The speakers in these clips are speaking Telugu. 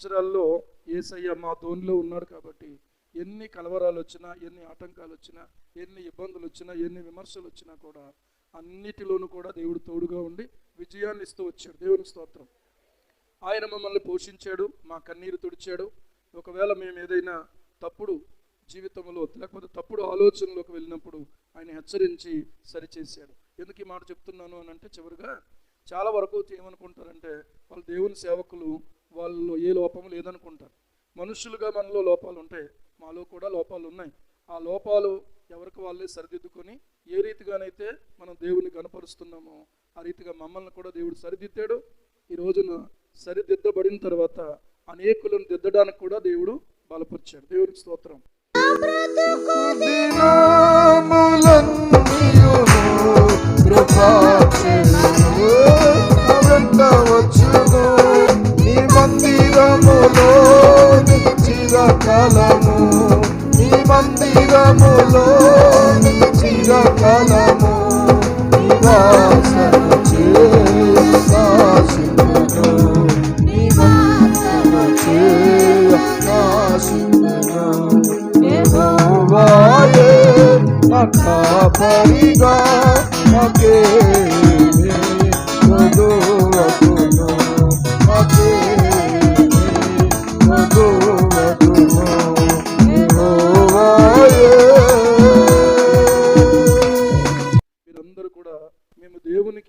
సంవత్సరాల్లో ఏసయ్య మా ధోనిలో ఉన్నాడు కాబట్టి ఎన్ని కలవరాలు వచ్చినా ఎన్ని ఆటంకాలు వచ్చినా ఎన్ని ఇబ్బందులు వచ్చినా ఎన్ని విమర్శలు వచ్చినా కూడా అన్నిటిలోనూ కూడా దేవుడు తోడుగా ఉండి విజయాన్ని ఇస్తూ వచ్చాడు. దేవుని స్తోత్రం. ఆయన మమ్మల్ని పోషించాడు మా కన్నీరు తుడిచాడు. ఒకవేళ మేము ఏదైనా తప్పుడు జీవితంలో లేకపోతే తప్పుడు ఆలోచనలోకి వెళ్ళినప్పుడు ఆయన హెచ్చరించి సరిచేశాడు. ఎందుకు ఈ మాట చెప్తున్నాను అని అంటే చివరిగా చాలా వరకు ఏమనుకుంటారంటే వాళ్ళు దేవుని సేవకులు వాళ్ళలో ఏ లోపం లేదనుకుంటారు. మనుషులుగా మనలో లోపాలు ఉంటాయి మాలో కూడా లోపాలు ఉన్నాయి. ఆ లోపాలు ఎవరికి వాళ్ళే సరిదిద్దుకొని ఏ రీతిగానైతే మనం దేవుని కనపరుస్తున్నామో ఆ రీతిగా మమ్మల్ని కూడా దేవుడు సరిదిద్దాడు. ఈ రోజున సరిదిద్దబడిన తర్వాత అనేకులను దిద్దడానికి కూడా దేవుడు బలపరిచాడు. దేవునికి స్తోత్రం. దినములన్నీయును చిరకాలము నీ మందిరములో చిరకాలము నివాసము చేయాశించును నివాసము చేయాశించును యెహోవాయే నా కాపరిగా నాకేమీ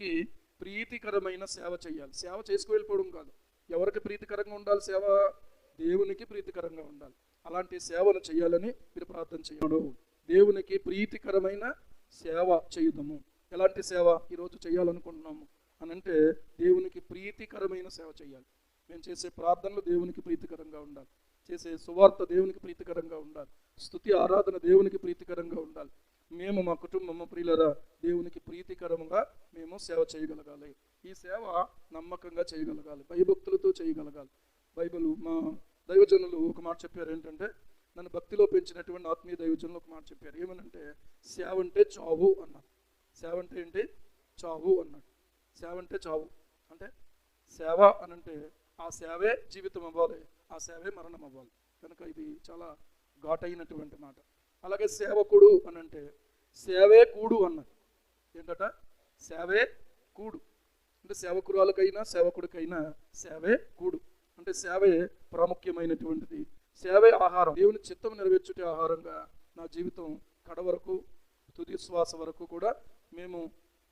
దేవునికి ప్రీతికరమైన సేవ చేయాలి? సేవ చేసుకు వెళ్ళిపోవడం కాదు. ఎవరికి ప్రీతికరంగా ఉండాలి సేవ? దేవునికి ప్రీతికరంగా ఉండాలి. అలాంటి సేవను చేయాలని మీరు ప్రార్థన చేయడం. దేవునికి ప్రీతికరమైన సేవ చేయుదము. ఎలాంటి సేవ ఈరోజు చేయాలనుకుంటున్నాము? అని అంటే దేవునికి ప్రీతికరమైన సేవ చేయాలి. మేము చేసే ప్రార్థనలు దేవునికి ప్రీతికరంగా ఉండాలి. చేసే సువార్త దేవునికి ప్రీతికరంగా ఉండాలి. స్తుతి ఆరాధన దేవునికి ప్రీతికరంగా ఉండాలి. మేము మా కుటుంబం ప్రియులరా దేవునికి ప్రీతికరంగా మేము సేవ చేయగలగాలి. ఈ సేవ నమ్మకంగా చేయగలగాలి. భయభక్తులతో చేయగలగాలి. బైబిల్ మా దైవజనులు ఒక మాట చెప్పారు ఏంటంటే నన్ను భక్తిలో పెంచినటువంటి ఆత్మీయ దైవజనులు ఒక మాట చెప్పారు. ఏమనంటే సేవ అంటే చావు అన్నారు. సేవ అంటే ఏంటి? చావు అన్నాడు. సేవ అంటే చావు. అంటే సేవ అనంటే ఆ సేవే జీవితం అవ్వాలి ఆ సేవే మరణం అవ్వాలి. కనుక ఇది చాలా ఘాటైనటువంటి మాట. అలాగే సేవకుడు అని అంటే సేవే కూడు అన్నది. ఏంటట? సేవే కూడు. అంటే సేవకురాలకైనా సేవకుడికైనా సేవే కూడు. అంటే సేవే ప్రాముఖ్యమైనటువంటిది. సేవే ఆహారం. దేవుని చిత్తం నెరవేర్చుటే ఆహారంగా నా జీవితం కడ వరకు తుది శ్వాస వరకు కూడా మేము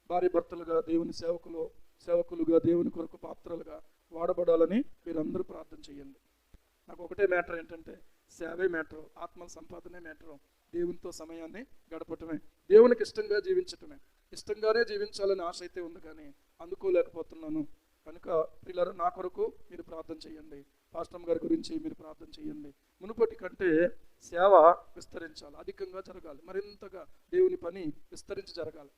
భార్య భర్తలుగా దేవుని సేవకులు సేవకులుగా దేవుని కొరకు పాత్రలుగా వాడబడాలని మీరందరూ ప్రార్థన చేయండి. నాకు ఒకటే మ్యాటర్ ఏంటంటే సేవే మ్యాటర్ ఆత్మ సంపాదనే మ్యాటరు. దేవునితో సమయాన్ని గడపటమే దేవునికి ఇష్టంగా జీవించటమే. ఇష్టంగానే జీవించాలని ఆశ అయితే ఉంది కానీ అందుకోలేకపోతున్నాను. కనుక పిల్లలు నా కొరకు మీరు ప్రార్థన చేయండి. పాస్టమ్ గారి గురించి మీరు ప్రార్థన చేయండి. మునుపటి కంటే సేవ విస్తరించాలి అధికంగా జరగాలి. మరింతగా దేవుని పని విస్తరించి జరగాలి.